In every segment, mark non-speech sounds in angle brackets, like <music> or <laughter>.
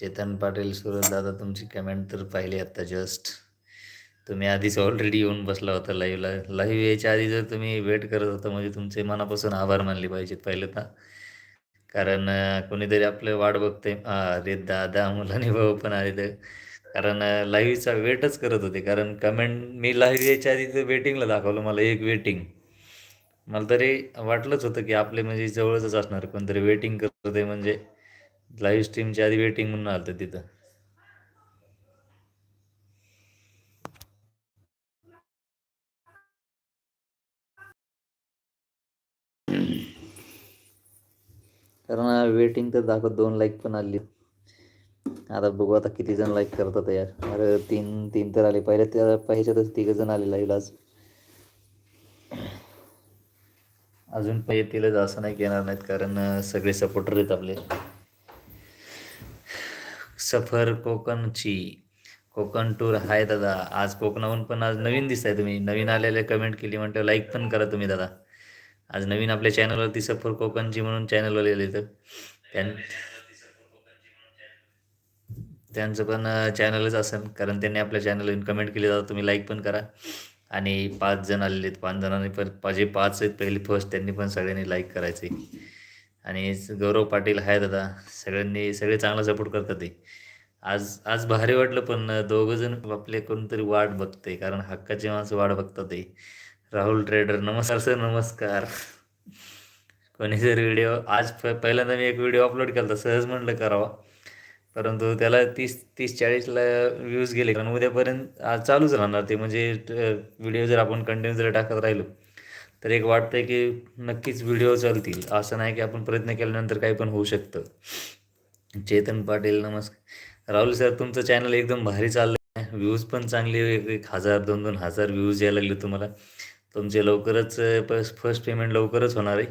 चेतन पाटील सुरत दादा तुमची कमेंट तर पाहिली आत्ता जस्ट तुम्ही आधीच ऑलरेडी येऊन बसला होता लाईव्हला लाईव्ह यायच्या आधी जर तुम्ही वेट करत होता म्हणजे तुमचे मनापासून आभार मानले पाहिजेत पहिले तर. कारण कोणीतरी आपलं वाट बघते अरे दादा मुलांनी भाऊ पण आले तर कारण लाईव्हचा वेटच करत होते. कारण कमेंट मी लाईव्ह यायच्या आधी तर वेटिंगला दाखवलं मला एक वेटिंग मला तरी वाटलंच होतं की आपले म्हणजे जवळच असणार. कोणतरी वेटिंग करत होते म्हणजे लाईव्ह स्ट्रीमच्या आधी वेटिंग म्हणून आलं तिथं. कारण वेटिंग तर दाखवत दोन लाईक पण आली आता बघू आता किती जण लाईक करतात यार. अरे तीन तीन तर आले. पहिले त्या पाहिजेतच तिघ जण आले लाईव्ह आज अजून पण येतीलच असं नाही येणार नाहीत कारण सगळे सपोर्टर आहेत आपले. सफर कोकणची. कोकण टूर हाय दादा. आज कोकणाहून पण आज नवीन दिसताय तुम्ही. नवीन आलेले कमेंट केली म्हणतो लाईक पण करा तुम्ही दादा. आज नवीन आपल्या चॅनलवरती सफर कोकणची म्हणून चॅनलवर आलेले तर. त्यांचं पण चॅनलच असेल. कारण त्यांनी आपल्या चॅनलवर कमेंट केली. दादा तुम्ही लाईक पण करा. आणि पाच जण आलेले आहेत. पाच जणांनी पण जे पाच आहेत पहिले फर्स्ट त्यांनी पण सगळ्यांनी लाईक करायचे. आणि गौरव पाटील आहे दादा. सगळ्यांनी सगळे चांगला सपोर्ट करतात ते. आज आज भारी वाटलं पण दोघं जण आपले कोणतरी वाट बघते कारण हक्काची माणसं वाट बघतात ते. राहुल ट्रेडर नमस्कार सर नमस्कार. कोणी जर व्हिडिओ आज प पहिल्यांदा मी एक व्हिडिओ अपलोड केला होता सहज म्हटलं करावा. परंतु त्याला तीस तीस चाळीसला व्ह्यूज गेले कारण उद्यापर्यंत आज चालूच राहणार ते. म्हणजे व्हिडिओ जर आपण कंटिन्यू जर टाकत राहिलो तर एक वाटतं आहे की नक्कीच व्हिडिओ चालतील. असं नाही की आपण प्रयत्न केल्यानंतर काही पण होऊ शकतं. चेतन पाटील नमस्कार. राहुल सर तुमचं चॅनल एकदम भारी चाललं आहे व्ह्यूज पण चांगले एक एक हजार दोन दोन हजार व्ह्यूज यायला लागले तुम्हाला. तुमचे लवकरच फर्स्ट पेमेंट लवकरच होणार आहे.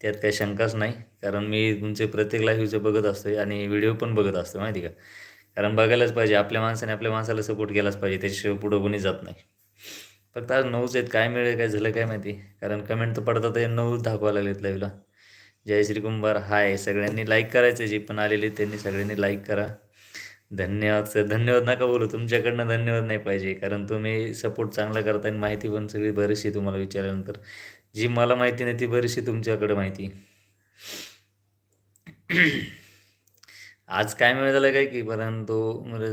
त्यात काही शंकाच नाही. कारण मी तुमचे प्रत्येक लाईव्हचे बघत असतो आणि व्हिडिओ पण बघत असतो माहिती का? कारण बघायलाच पाहिजे. आपल्या माणसाने आपल्या माणसाला सपोर्ट केलाच पाहिजे. त्याच्याशिवाय पुढं कोणी जात नाही. फक्त आज नऊच आहेत काय मिळेल काय झालं काय माहिती. कारण कमेंट तर पडतात आहे नऊच दाखवा लागलेत लाईव्हला जय श्री कुंभार हाय. सगळ्यांनी लाईक करायचं जे पण आलेले त्यांनी सगळ्यांनी लाईक करा. धन्यवाद सर धन्यवाद नका बोलू. तुमच्याकडनं धन्यवाद नाही पाहिजे. कारण तुम्ही सपोर्ट चांगला करता आणि माहिती पण सगळी बरीचशी तुम्हाला विचारल्यानंतर. जी मला माहिती नाही ती बरीचशी तुमच्याकडे माहिती. आज काय मिळालं काय की परंतु मला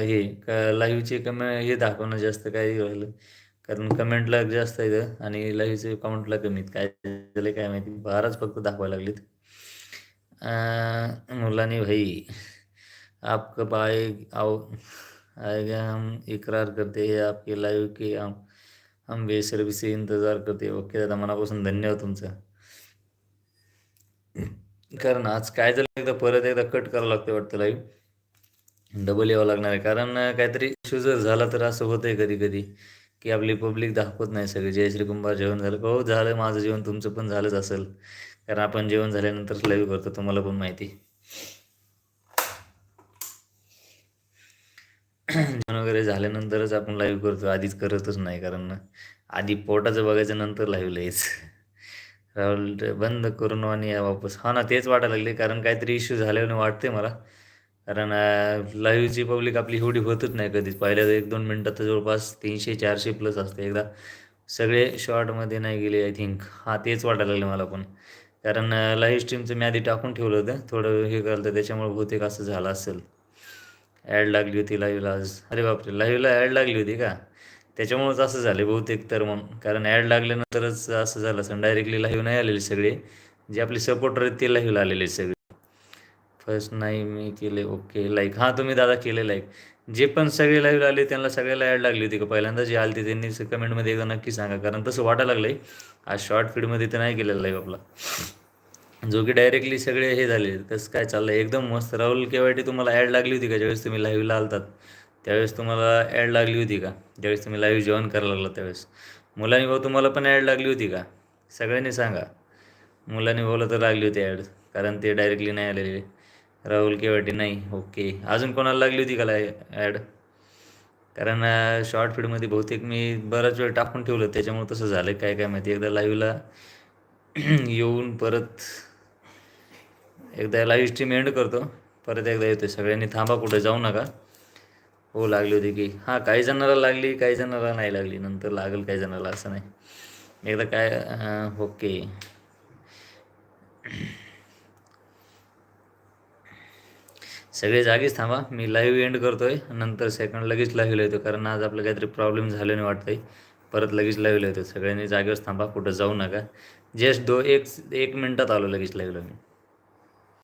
हे का लाईव्हचे कमी हे दाखवणं जास्त काय राहिलं. कारण कमेंटला जास्त आहे आणि लाईव्हचे काउंटला कमीत काय झालं काय माहिती. बाराच फक्त दाखवायला लागलीत. मुलांनी भाई आप कब आए आओ आएगा हम इकरार करते हैं आपके लाइव के हम हम बेसब्री से इंतज़ार करते हैं. ओके दादा मनापासून धन्यवाद तुमचं. कारण आज काय झालं एकदा परत एकदा कट करावं लागतं वाटतं लाईव्ह डबल यावं लागणार आहे. कारण काहीतरी इश्यू जर झाला तर असं होतंय कधी कधी की आपली पब्लिक दाखवत नाही सगळे. जय श्री कुंभार जेवण झालं हो झालं. माझं जेवण तुमचं पण झालंच असेल. कारण आपण जेवण झाल्यानंतर लाईव्ह करतो तुम्हाला पण माहिती. जेवण वगैरे झाल्यानंतरच आपण लाईव्ह करतो. आधीच करतच नाही कारण आधी पोटाचं बघायचं नंतर लाईव्ह यायचं. राहुल बंद करून आणि या वापस. हा ना तेच वाटायला लागले कारण काहीतरी इश्यू झाल्याने वाटते मला. कारण लाईव्हची पब्लिक आपली एवढी होतच नाही कधीच. पहिल्या एक दोन मिनटात तर जवळपास तीनशे चारशे प्लस असते एकदा. सगळे शॉर्टमध्ये नाही गेले आय थिंक हां तेच वाटायला लागले मला पण. कारण लाईव्ह स्ट्रीमचं मी आधी टाकून ठेवलं होतं. थोडं हे करतं त्याच्यामुळे बहुतेक असं झालं असेल. ॲड लागली होती लाईव्हला आज. अरे बापरे लाईव्हला ॲड लागली होती का? त्याच्यामुळंच असं झाले बहुतेक तर मग. कारण ॲड लागल्यानंतरच असं झालं असं डायरेक्टली लाईव्ह नाही आलेले सगळे. जे आपले सपोर्टर आहेत ते लाईव्हला आलेले सगळे. फर्स्ट नाही मी केले ओके लाईक हां तुम्ही दादा केले लाईक जे पण सगळे लाईव्ह आले त्यांना सगळ्याला ॲड लागली होती का? पहिल्यांदा जे आले त्यांनी कमेंटमध्ये एकदा नक्की सांगा. कारण तसं वाटायला लागलं आहे आज शॉर्ट फीडमध्ये तर नाही केलेला लाईव्ह आपला. जो की डायरेक्टली सगळे हे झाले. कसं काय चाललं आहे एकदम मस्त. राहुल केवायटी तुम्हाला ॲड लागली होती का? ज्यावेळेस तुम्ही लाईव्हला आलतात. त्यावेळेस तुम्हाला ॲड लागली होती का? ज्यावेळेस तुम्ही लाईव्ह जेवण करायला लागला त्यावेळेस. मुलांनी भाऊ तुम्हाला पण ॲड लागली होती का? सगळ्यांनी सांगा. मुलांनी भाऊला तर लागली होती ॲड कारण ते डायरेक्टली नाही आलेले. राहुल केवाटी नाही. ओके. अजून कोणाला लागली होती का ॲड कारण शॉर्ट फीडमध्ये बहुतेक मी बराच वेळ टाकून ठेवलं. त्याच्यामुळे तसं झालं काय काय माहिती? एकदा लाईव्हला <clears throat> येऊन परत एकदा लाईव्ह स्ट्रीम एंड करतो. परत एकदा येतोय. सगळ्यांनी थांबा कुठे जाऊ नका. हो लागली होती की. हां काही जणाला लागली काही जणाला नाही लागली. नंतर लागेल काही जणाला असं नाही. एकदा काय ओके. <clears throat> सगळे जागीच थांबा. मी लाईव्ह एंड करतोय. नंतर सेकंड लगेच लाईव्हला येतो. कारण आज आपलं काहीतरी प्रॉब्लेम झाल्याने वाटतंय. परत लगेच लाईव्हला येतो. सगळ्यांनी जागेवर थांबा. कुठं जाऊ नका. जस्ट दो एक एक मिनटात आलो लगेच लाईव्हला मी.